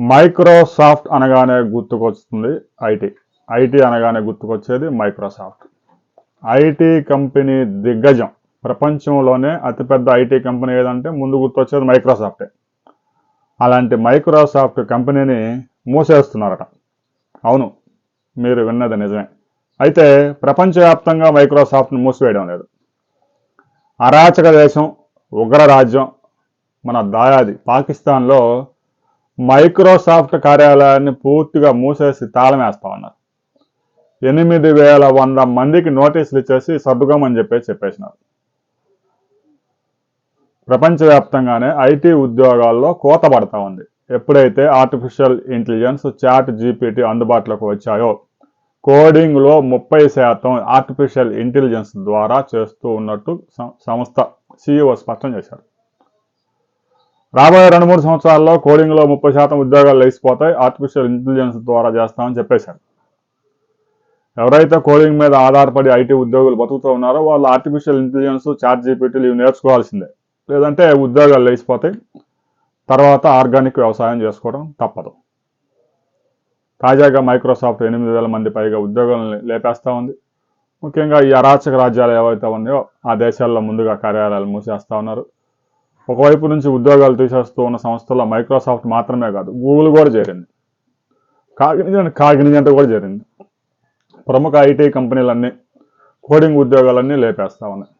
Microsoft అనగానే గుర్తుకొస్తుంది IT. IT అనగానే గుర్తుకొచ్చేది మైక్రోసాఫ్ట్. ఐటీ కంపెనీ దిగ్గజం. ప్రపంచంలోనే అతిపెద్ద ఐటీ కంపెనీ ఏదంటే ముందు గుర్తొచ్చేది మైక్రోసాఫ్టే. అలాంటి మైక్రోసాఫ్ట్ కంపెనీని మూసేస్తున్నారట. అవును మీరు విన్నది నిజమే. అయితే ప్రపంచవ్యాప్తంగా మైక్రోసాఫ్ట్ని మూసివేయడం లేదు. అరాచక దేశం ఉగ్రరాజ్యం మన దాయాది పాకిస్తాన్లో మైక్రోసాఫ్ట్ కార్యాలయాన్ని పూర్తిగా మూసేసి తాళం ఉన్నారు. ఎనిమిది వేల వంద మందికి నోటీసులు ఇచ్చేసి సర్దుకోమని చెప్పేసి చెప్పేసినారు. ప్రపంచవ్యాప్తంగానే ఐటీ ఉద్యోగాల్లో కోత పడతా ఉంది. ఎప్పుడైతే ఆర్టిఫిషియల్ ఇంటెలిజెన్స్ చాట్ జీపీటీ అందుబాటులోకి వచ్చాయో కోడింగ్లో ముప్పై శాతం ఆర్టిఫిషియల్ ఇంటెలిజెన్స్ ద్వారా చేస్తూ ఉన్నట్టు సం- సంస్థ సిఇఓ స్పష్టం చేశారు. రాబోయే రెండు మూడు సంవత్సరాల్లో కోడింగ్లో ముప్పై శాతం ఉద్యోగాలు లేచిపోతాయి. ఆర్టిఫిషియల్ ఇంటెలిజెన్స్ ద్వారా చేస్తామని చెప్పేశారు. ఎవరైతే కోడింగ్ మీద ఆధారపడి ఐటీ ఉద్యోగులు బతుకుతూ ఉన్నారో వాళ్ళు ఆర్టిఫిషియల్ ఇంటెలిజెన్స్ చాట్ జీపీటీలు ఇవి నేర్చుకోవాల్సిందే. లేదంటే ఉద్యోగాలు లేచిపోతాయి. తర్వాత ఆర్గానిక్ వ్యవసాయం చేసుకోవడం తప్పదు. తాజాగా మైక్రోసాఫ్ట్ ఎనిమిది వేల మంది పైగా ఉద్యోగాలను లేపేస్తూ ఉంది. ముఖ్యంగా ఈ అరాచక రాజ్యాలు ఏవైతే ఉన్నాయో ఆ దేశాల్లో ముందుగా కార్యాలయాలు మూసేస్తూ ఉన్నారు. ఒకవైపు నుంచి ఉద్యోగాలు తీసేస్తూ ఉన్న సంస్థల్లో మైక్రోసాఫ్ట్ మాత్రమే కాదు గూగుల్ కూడా చేరింది. కాగినిజెంట్ కాగినిజెంట్ కూడా చేరింది. ప్రముఖ ఐటీ కంపెనీలన్నీ కోడింగ్ ఉద్యోగాలన్నీ లేపేస్తా ఉన్నాయి.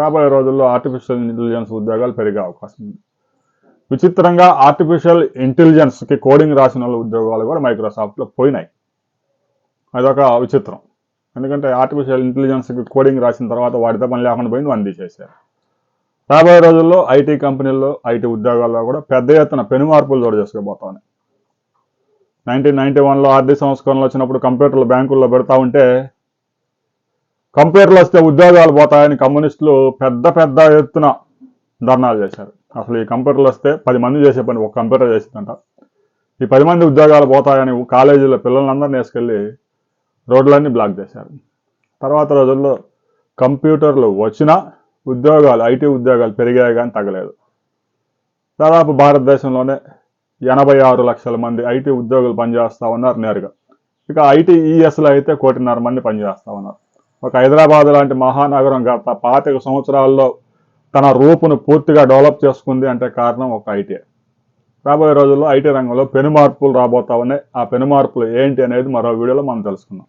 రాబోయే రోజుల్లో ఆర్టిఫిషియల్ ఇంటెలిజెన్స్ ఉద్యోగాలు పెరిగే అవకాశం ఉంది. విచిత్రంగా ఆర్టిఫిషియల్ ఇంటెలిజెన్స్కి కోడింగ్ రాసిన వాళ్ళ ఉద్యోగాలు కూడా మైక్రోసాఫ్ట్లో పోయినాయి. అదొక విచిత్రం. ఎందుకంటే ఆర్టిఫిషియల్ ఇంటెలిజెన్స్కి కోడింగ్ రాసిన తర్వాత వాడితో పని లేకుండా పోయింది వన్ తీసేశారు. రాబోయే రోజుల్లో ఐటీ కంపెనీల్లో ఐటీ ఉద్యోగాల్లో కూడా పెద్ద ఎత్తున పెను మార్పులు చోటు చేసుకోబోతా నైన్టీన్ నైన్టీ వన్లో ఆర్థిక సంస్కరణలు వచ్చినప్పుడు కంప్యూటర్లు బ్యాంకుల్లో పెడతా ఉంటే కంప్యూటర్లు వస్తే ఉద్యోగాలు పోతాయని కమ్యూనిస్టులు పెద్ద పెద్ద ఎత్తున ధర్నాలు చేశారు. అసలు ఈ కంప్యూటర్లు వస్తే పది మంది చేసే పని ఒక కంప్యూటర్ చేసిందంట. ఈ పది మంది ఉద్యోగాలు పోతాయని కాలేజీలో పిల్లలందరినీ వేసుకెళ్ళి రోడ్లన్నీ బ్లాక్ చేశారు. తర్వాత రోజుల్లో కంప్యూటర్లు వచ్చినా ఉద్యోగాలు ఐటీ ఉద్యోగాలు పెరిగాయి కానీ తగ్గలేదు. దాదాపు భారతదేశంలోనే ఎనభై ఆరు లక్షల మంది ఐటీ ఉద్యోగులు పనిచేస్తూ ఉన్నారు నేరుగా. ఇక ఐటీ ఈఎస్లో అయితే కోటిన్నర మంది పనిచేస్తూ ఉన్నారు. ఒక హైదరాబాద్ లాంటి మహానగరం గత పాతిక సంవత్సరాల్లో తన రూపును పూర్తిగా డెవలప్ చేసుకుంది అంటే కారణం ఒక ఐటీ రాబోయే రోజుల్లో ఐటీ రంగంలో పెను మార్పులు రాబోతా ఉన్నాయి. ఆ పెను మార్పులు ఏంటి అనేది మరో వీడియోలో మనం తెలుసుకుందాం.